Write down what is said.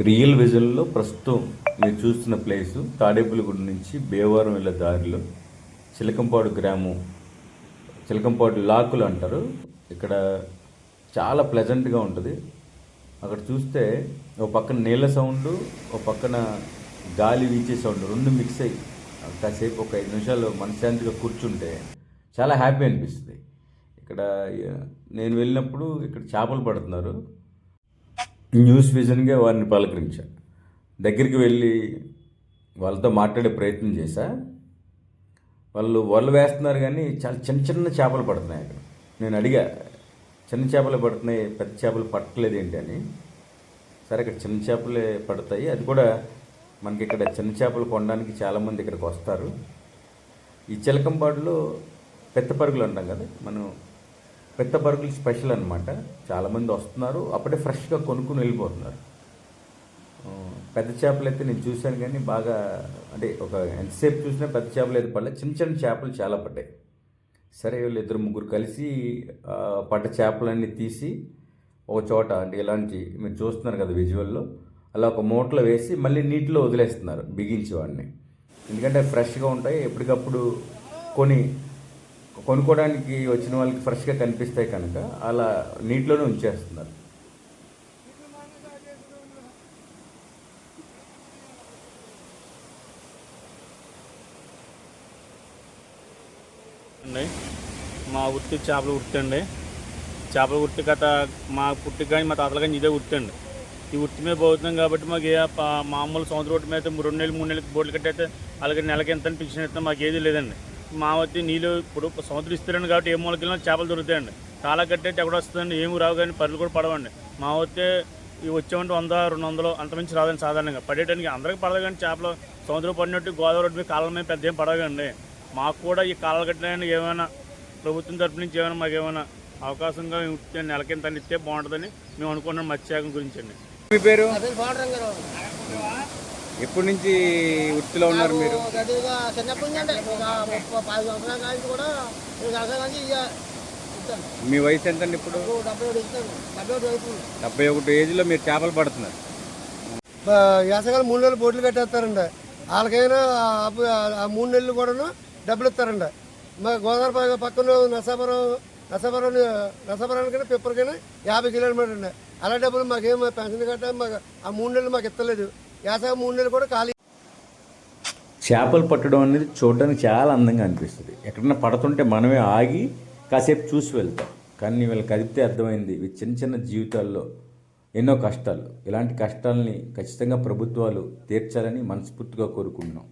Real విజన్లో ప్రస్తుతం మీరు చూస్తున్న ప్లేసు తాడేపులగూడ నుంచి భీమవరం వెళ్ళే దారిలో చిలకంపాడు గ్రామం చిలకంపాడు లాకులు అంటారు. ఇక్కడ చాలా ప్లెజెంట్గా ఉంటుంది. అక్కడ చూస్తే ఒక పక్కన నీళ్ళ సౌండ్ ఒక పక్కన గాలి వీచే సౌండ్ రెండు మిక్స్ అయ్యి. కాసేపు ఒక ఐదు నిమిషాలు మనశ్శాంతిగా కూర్చుంటే చాలా హ్యాపీ అనిపిస్తుంది. ఇక్కడ నేను వెళ్ళినప్పుడు ఇక్కడ చేపలు పడుతున్నారు. న్యూస్ విజన్గా వారిని పలకరించా. దగ్గరికి వెళ్ళి వాళ్ళతో మాట్లాడే ప్రయత్నం చేశా. వాళ్ళు వలలు వేస్తున్నారు కానీ చాలా చిన్న చిన్న చేపలు పడుతున్నాయి అక్కడ. నేను అడిగా చిన్న చేపలు పడుతున్నాయి పెద్ద చేపలు పట్టలేదు ఏంటి? అని. సరే ఇక్కడ చిన్న చేపలే పడతాయి. అది కూడా మనకి ఇక్కడ చిన్న చేపలు కొనడానికి చాలామంది ఇక్కడికి వస్తారు. ఈ చిలకంపాడులో పెద్ద పరుగులు అంటాం కదా మనం పెద్ద పరుగులు స్పెషల్ అనమాట చాలామంది వస్తున్నారు. అప్పుడే ఫ్రెష్గా కొనుక్కుని వెళ్ళిపోతున్నారు. పెద్ద చేపలు అయితే నేను చూశాను కానీ బాగా అంటే ఒక ఎంతసేపు చూసినా పెద్ద చేపలు అయితే పడలేదు. చిన్న చిన్న చేపలు చాలా పడ్డాయి. సరే వీళ్ళు ఇద్దరు ముగ్గురు కలిసి పడ్డ చేపలన్నీ తీసి ఒక చోట అంటే ఇలాంటి మీరు చూస్తున్నారు కదా విజువల్లో అలా ఒక మూటలో వేసి మళ్ళీ నీటిలో వదిలేస్తున్నారు బిగించి వాడిని. ఎందుకంటే ఫ్రెష్గా ఉంటాయి. ఎప్పటికప్పుడు కొని కొనుక్కోవడానికి వచ్చిన వాళ్ళకి ఫ్రెష్గా కనిపిస్తాయి కనుక అలా నీటిలోనే ఉంచేస్తున్నారు. అండి మా ఉట్టి చేపల ఉట్టి అండి. చేపల ఉట్టి కథ మా పుట్టి కానీ మా తాతలు కానీ ఇదే వృత్తి అండి. ఈ ఉట్టి మీద పోతున్నాం కాబట్టి మాకు ఏ మామూలు సముద్రం ఉట్టి మీద రెండు నెలలు మూడు నెలలకి బోర్డులు కట్టయితే అలాగే నెలకి ఎంత అని పిలిచిన మాకు ఏది లేదండి. మా వచ్చి నీళ్ళు ఇప్పుడు సంవత్సరం ఇస్తారండి కాబట్టి ఏ మూలకి చేపలు దొరుకుతాయండి. చాలా కట్టయితే ఎక్కడ వస్తుందండి ఏమి రావు కానీ పనులు కూడా పడవండి. మా వస్తే ఈ వచ్చామంటే వంద రెండు వందలు అంతమించి రాదండి సాధారణంగా. పడేయడానికి అందరికి పడదు కానీ చేపలు సముద్రం పడినట్టు గోదావరి రోడ్డు మీద కాలం మీద పెద్ద ఏం పడవండి మాకు కూడా ఈ కాలాలు కట్టడానికి ఏమైనా ప్రభుత్వం తరపు నుంచి ఏమైనా మాకు ఏమైనా అవకాశంగా ఇస్తే నెలకి ఇంత ఇస్తే బాగుంటుందని మేము అనుకున్నాం మత్స్యశాఖ గురించి అండి. మీ పేరు? ఎప్పటి నుంచి వృత్తిలో ఉన్నారు మీరు? గదిగా చిన్నప్పటి నుంచి అంటే ఒక ముప్పై పది సంవత్సరాల నుంచి కూడా ఈ సంవత్సరాల నుంచి ఇక ఇస్తాను మీ వయసు ఎంతండి ఇప్పుడు? నాకు డెబ్బై ఒకటి ఇస్తాను. డెబ్బై ఒకటి డెబ్బై ఒకటి ఏజ్లో మీరు చేపలు పడుతున్నారు. వేసవికాలం మూడు నెలలు బోట్లు కట్టేస్తారండి వాళ్ళకైనా ఆ మూడు నెలలు కూడా డబ్బులు ఇస్తారండి మా గోదావరి పక్క- పక్కన నసాపురం నసాపురం నసాపురానికైనా పిప్పరికైనా యాభై కిలోమీటర్ అండి అలా డబ్బులు మాకేం పెన్షన్ కట్ట మాకు ఆ మూడు నెలలు మాకు ఇస్తలేదు. వేసవి మూడు నెలలు కూడా ఖాళీ. చేపలు పట్టడం అనేది చూడడానికి చాలా అందంగా అనిపిస్తుంది. ఎక్కడన్నా పడుతుంటే మనమే ఆగి కాసేపు చూసి వెళ్తాం. కానీ వీళ్ళు కదిపితే అర్థమైంది. ఇవి చిన్న చిన్న జీవితాల్లో ఎన్నో కష్టాలు. ఇలాంటి కష్టాలని ఖచ్చితంగా ప్రభుత్వాలు తీర్చాలని మనస్ఫూర్తిగా కోరుకుంటున్నాం.